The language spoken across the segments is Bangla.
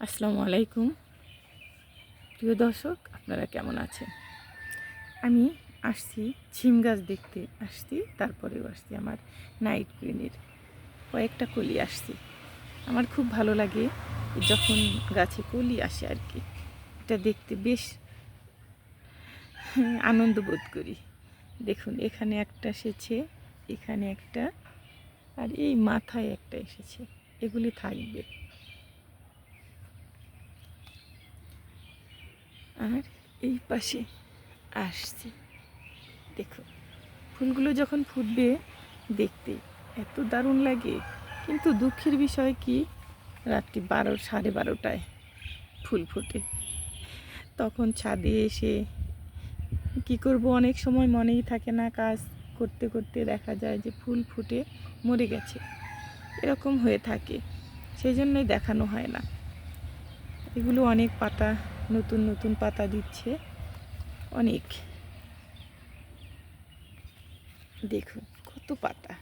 আসসালামু আলাইকুম। প্রিয় দর্শক, আপনারা কেমন আছেন? আমি আসছি ছিম গাছ দেখতে। আসছি, তারপরেও আসছি আমার নাইট কুইনের কয়েকটা কলি আসছি। আমার খুব ভালো লাগে যখন গাছে কলি আসে আর কি। এটা দেখতে বেশ আনন্দ বোধ করি। দেখুন, এখানে একটা এসেছে, এখানে একটা, আর এই মাথায় একটা এসেছে। এগুলি থাকবে। আর এই পাশে আসছে। দেখো, ফুলগুলো যখন ফুটবে দেখতে এত দারুণ লাগে। কিন্তু দুঃখের বিষয় কি, রাত্রি বারো, সাড়ে বারোটায় ফুল ফোটে। তখন ছাদে এসে কি করব, অনেক সময় মনেই থাকে না কাজ করতে করতে দেখা যায় যে ফুল ফুটে মরে গেছে। এরকম হয়ে থাকে সেই জন্যই দেখানো হয় না। এগুলো অনেক পাতা নতুন নতুন পাতা দিচ্ছে। অনেক। দেখুন, কত পাতা।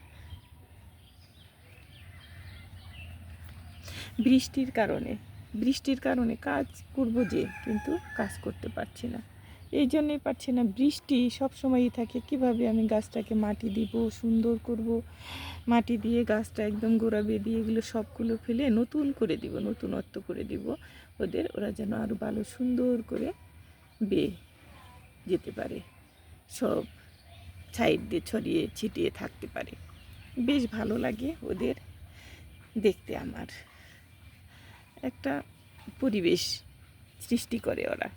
বৃষ্টির কারণে বৃষ্টির কারণে কাজ করব যে, কিন্তু কাজ করতে পারছি না। এই জন্যই পারছি না। বৃষ্টি সব সময়ই থাকে। কীভাবে আমি গাছটাকে মাটি দিব, সুন্দর করব? মাটি দিয়ে গাছটা একদম গোড়া বেঁধিয়ে এগুলো সবগুলো ফেলে নতুন করে দিব, নতুনত্ব করে দিব। ওদের ওরা যেন আরও ভালো সুন্দর করে বেয়ে যেতে পারে। সব সাইড দিয়ে ছড়িয়ে ছিটিয়ে থাকতে পারে। বেশ ভালো লাগে ওদের দেখতে আমার। একটা পরিবেশ সৃষ্টি করে ওরা।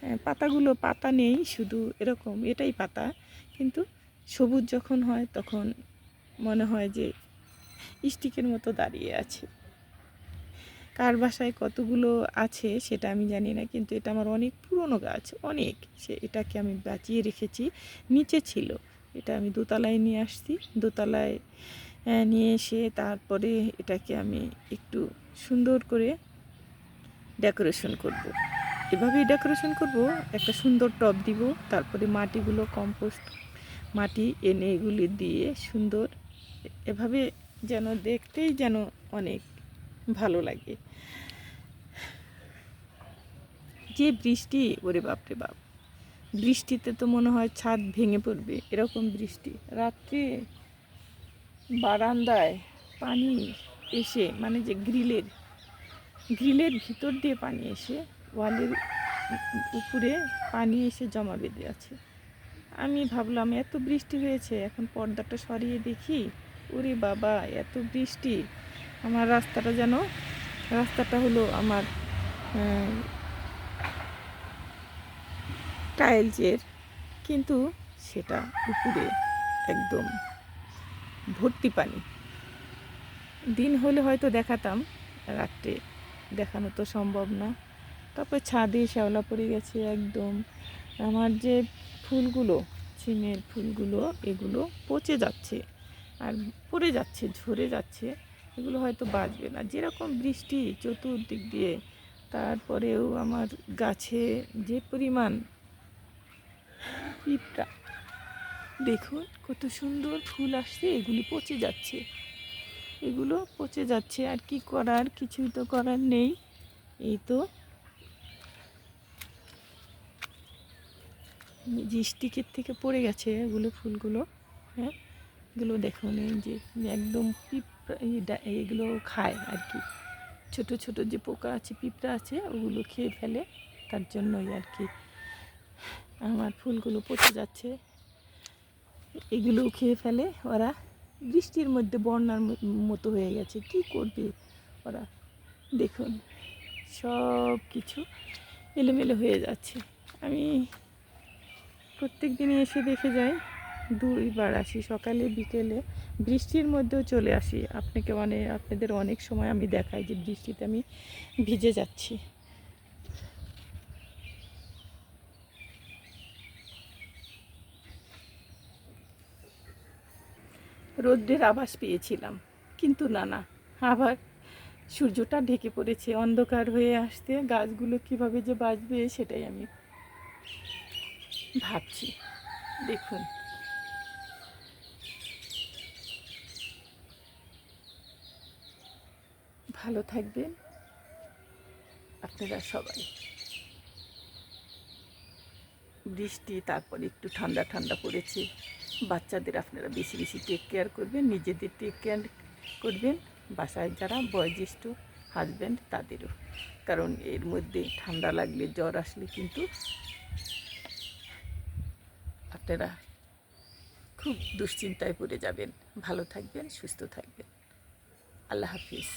হ্যাঁ, পাতাগুলো পাতা নেই শুধু এরকম এটাই পাতা। কিন্তু সবুজ যখন হয় তখন মনে হয় যে স্টিকের মতো দাঁড়িয়ে আছে। কার বাসায় কতগুলো আছে সেটা আমি জানি না, কিন্তু এটা আমার অনেক পুরনো গাছ, অনেক। সে এটাকে আমি বাঁচিয়ে রেখেছি, নিচে ছিল। এটা আমি দোতলায় নিয়ে আসছি। দোতলায় নিয়ে এসে তারপরে এটাকে আমি একটু সুন্দর করে ডেকোরেশন করব। এভাবেই ডেকোরেশন করব, একটা সুন্দর টব দিব, তারপরে মাটিগুলো কম্পোস্ট মাটি এনে এগুলি দিয়ে সুন্দর, এভাবে যেন দেখতেই যেন অনেক ভালো লাগে। যে বৃষ্টি, ওরে বাপরে বাপ। বৃষ্টিতে তো মনে হয় ছাদ ভেঙে পড়বে, এরকম বৃষ্টি। রাত্রে বারান্দায় পানি এসে মানে যে গ্রিলের গ্রিলের ভিতর দিয়ে পানি এসে, ওয়ালের উপরে পানি এসে জমা বেঁধে আছে। আমি ভাবলাম, এত বৃষ্টি হয়েছে, এখন পর্দাটা সরিয়ে দেখি। ওরে বাবা, এত বৃষ্টি। আমার রাস্তাটা যেন, রাস্তাটা হলো আমার টাইলসের, কিন্তু সেটা উপরে একদম ভর্তি পানি। দিন হলে হয়তো দেখাতাম, রাত্রে দেখানো তো সম্ভব না। তারপর ছাদে শ্যাওলা পড়ে গেছে একদম। আমার যে ফুলগুলো ছিমের ফুলগুলো, এগুলো পচে যাচ্ছে, আর পড়ে যাচ্ছে, ঝরে যাচ্ছে। এগুলো হয়তো বাঁচবে না। যেরকম বৃষ্টি চতুর্দিক দিয়ে, তারপরেও আমার গাছে যে পরিমাণ পিঁপড়া, দেখুন কত সুন্দর ফুল আসছে, এগুলি পচে যাচ্ছে। এগুলো পচে যাচ্ছে, আর কি করার কিছুই তো করার নেই। এই তো যে স্টিকের থেকে পড়ে গেছে এগুলো ফুলগুলো হ্যাঁ। এগুলো দেখুন যে একদম পিঁপড়া এইগুলো খায় আর কি। ছোট ছোট যে পোকা আছে, পিঁপড়া আছে, ওগুলো খেয়ে ফেলে, তার জন্যই আর কি। আমার ফুলগুলো পচে যাচ্ছে। এগুলোও খেয়ে ফেলে, ওরা বৃষ্টির মধ্যে বন্যার মতো হয়ে গেছে, কি করবে ওরা? দেখুন, সব কিছু এলোমেলো হয়ে যাচ্ছে। আমি প্রত্যেক দিনই এসে দেখে যাই। দুইবার আসি, সকালে, বিকেলে। বৃষ্টির মধ্যেও চলে আসি। আপনাকে মানে আপনাদের অনেক সময় আমি দেখাই যে বৃষ্টিতে আমি ভিজে যাচ্ছি। রৌদ্রের আভাস পেয়েছিলাম। কিন্তু না না, আবার সূর্যটা ঢেকে পড়েছে। অন্ধকার হয়ে আসতে গাছগুলো কীভাবে যে বাঁচবে সেটাই আমি ভাবছি। দেখুন। ভালো থাকবেন আপনারা সবাই। বৃষ্টি, তারপরে একটু ঠান্ডা ঠান্ডা পড়েছে। বাচ্চাদের আপনারা বেশি বেশি টেক কেয়ার করবেন, নিজেদের টেক কেয়ার করবেন। বাসায় যারা বয়োজ্যেষ্ঠ হাজব্যান্ড তাদেরও। কারণ এর মধ্যে ঠান্ডা লাগলে, জ্বর আসলে কিন্তু আপনারা খুব দুশ্চিন্তায় পড়ে যাবেন। ভালো থাকবেন, সুস্থ থাকবেন। আল্লাহ হাফিজ।